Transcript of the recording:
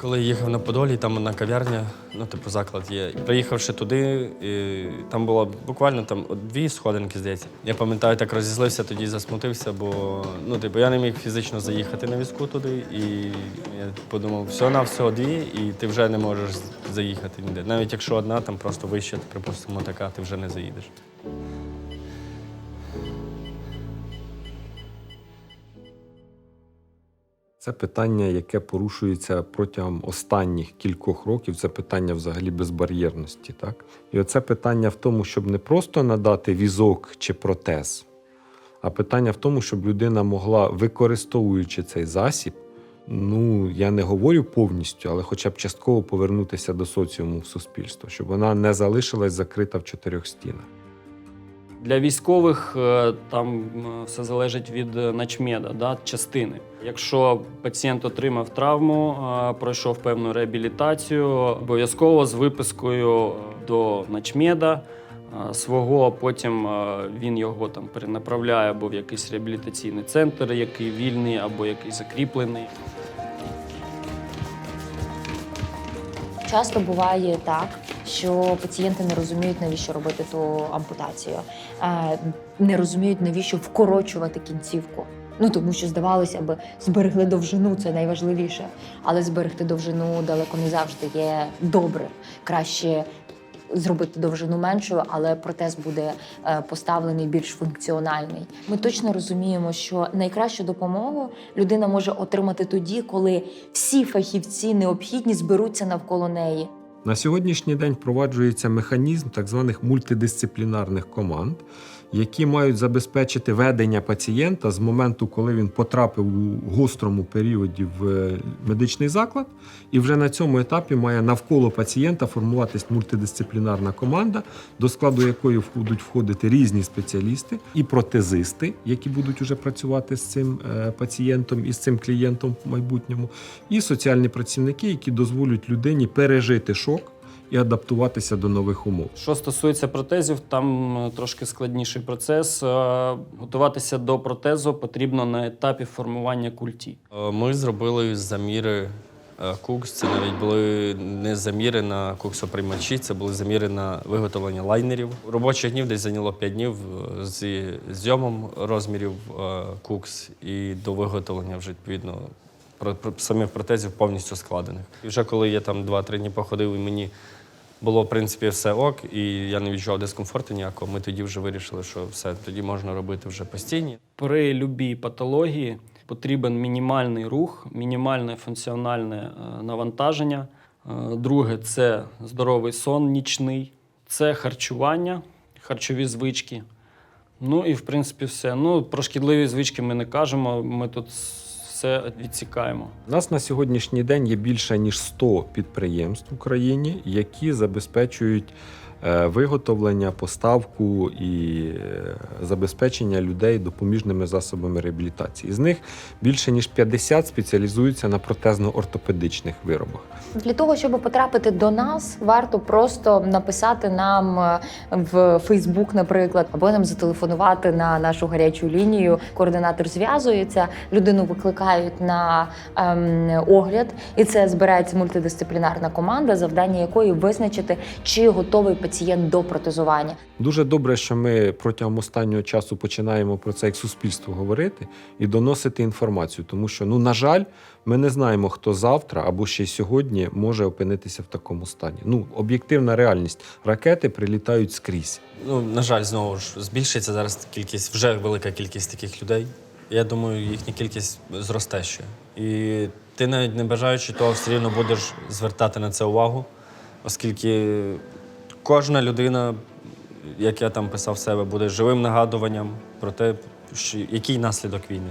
Коли їхав на Подолі, там одна кав'ярня, ну, типу, заклад є. Приїхавши туди, і там було буквально там дві сходинки, здається. Я пам'ятаю, так розізлився, тоді засмутився, бо ну, типу, я не міг фізично заїхати на візку туди. І я подумав, все на всього дві, і ти вже не можеш заїхати ніде. Навіть якщо одна, там просто вище, припустимо, така, ти вже не заїдеш. Це питання, яке порушується протягом останніх кількох років. Це питання взагалі безбар'єрності. Так? І оце питання в тому, щоб не просто надати візок чи протез, а питання в тому, щоб людина могла, використовуючи цей засіб, ну я не говорю повністю, але хоча б частково повернутися до соціуму в суспільство, щоб вона не залишилась закрита в чотирьох стінах. Для військових е, там все залежить від е, начмеда, да, частини. Якщо пацієнт отримав травму, е, пройшов певну реабілітацію, обов'язково з випискою до начмеда свого, потім він його там перенаправляє або в якийсь реабілітаційний центр, який вільний, або який закріплений. Часто буває так, що пацієнти не розуміють, навіщо робити ту ампутацію, е, не розуміють, навіщо вкорочувати кінцівку. Ну тому що здавалося б, зберегли довжину, це найважливіше. Але зберегти довжину далеко не завжди є добре. Краще зробити довжину меншою, але протез буде е, поставлений більш функціональний. Ми точно розуміємо, що найкращу допомогу людина може отримати тоді, коли всі фахівці необхідні зберуться навколо неї. На сьогоднішній день впроваджується механізм так званих мультидисциплінарних команд, які мають забезпечити ведення пацієнта з моменту, коли він потрапив у гострому періоді в е, медичний заклад, і вже на цьому етапі має навколо пацієнта формуватись мультидисциплінарна команда, до складу якої будуть входити різні спеціалісти і протезисти, які будуть уже працювати з цим е, пацієнтом і з цим клієнтом в майбутньому, і соціальні працівники, які дозволять людині пережити і адаптуватися до нових умов. Що стосується протезів, там е, трошки складніший процес. Е, Готуватися до протезу потрібно на етапі формування культі. Е, Ми зробили заміри кукс. Це навіть були не заміри на куксоприймачі, це були заміри на виготовлення лайнерів. Робочих днів десь зайняло 5 днів зі зйомом розмірів кукс і до виготовлення вже відповідно про- про- самих протезів повністю складених. І вже коли я там 2-3 дні походив, і мені було в принципі все ок, і я не відчував дискомфорту ніякого. Ми тоді вже вирішили, що все тоді можна робити вже постійні. При любій патології потрібен мінімальний рух, мінімальне функціональне е, навантаження. Е, Друге це здоровий сон нічний, це харчування, харчові звички. Ну і в принципі все. Ну, про шкідливі звички ми не кажемо. Ми тут все відсікаємо. У нас на сьогоднішній день є більше ніж 100 підприємств в Україні, які забезпечують виготовлення, поставку і е, забезпечення людей допоміжними засобами реабілітації. З них більше ніж 50 спеціалізуються на протезно-ортопедичних виробах. Для того, щоб потрапити до нас, варто просто написати нам е, в Фейсбук, наприклад, або нам зателефонувати на нашу гарячу лінію. Координатор зв'язується, людину викликають на ем, огляд, і це збирається мультидисциплінарна команда, завдання якої визначити, чи готовий пацієнт до протезування. Дуже добре, що ми протягом останнього часу починаємо про це як суспільство говорити і доносити інформацію, тому що, ну на жаль, ми не знаємо, хто завтра або ще й сьогодні може опинитися в такому стані. Ну, об'єктивна реальність. Ракети прилітають скрізь. Ну, на жаль, знову ж збільшиться зараз кількість, вже велика кількість таких людей. Я думаю, їхня кількість зросте ще. І ти навіть не бажаючи того, все рівно будеш звертати на це увагу, оскільки кожна людина, як я там писав себе, буде живим нагадуванням про те, що, який наслідок війни.